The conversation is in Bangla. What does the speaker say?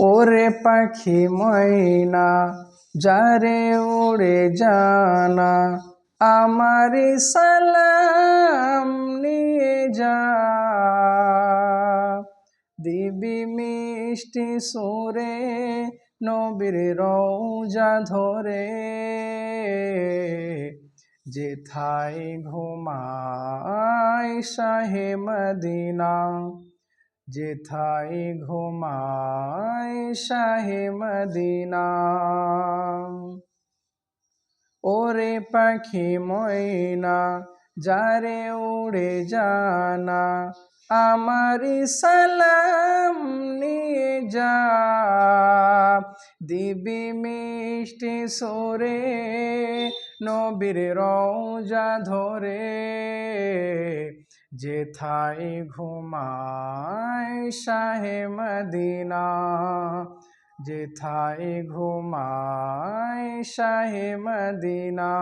ওরে পাখি ময়না, যারে উড়ে জানা, আমার সালাম নিয়ে যা। দিবি মিষ্টি সুরে, নবীর রৌজা ধরে, যেথায় ঘুমায় শাহে মদিনা। যেথায় ঘুমায় শাহে মদিনা। ওরে পাখি ময়না, যারে উড়ে জানা, আমার সালাম নিয়ে যা। দিবি মিষ্টি সোরে, নবীর রওজা ধরে, যেথায় ঘুমায় শাহে মদিনা যেথায় ঘুমায় শাহে মদিনা।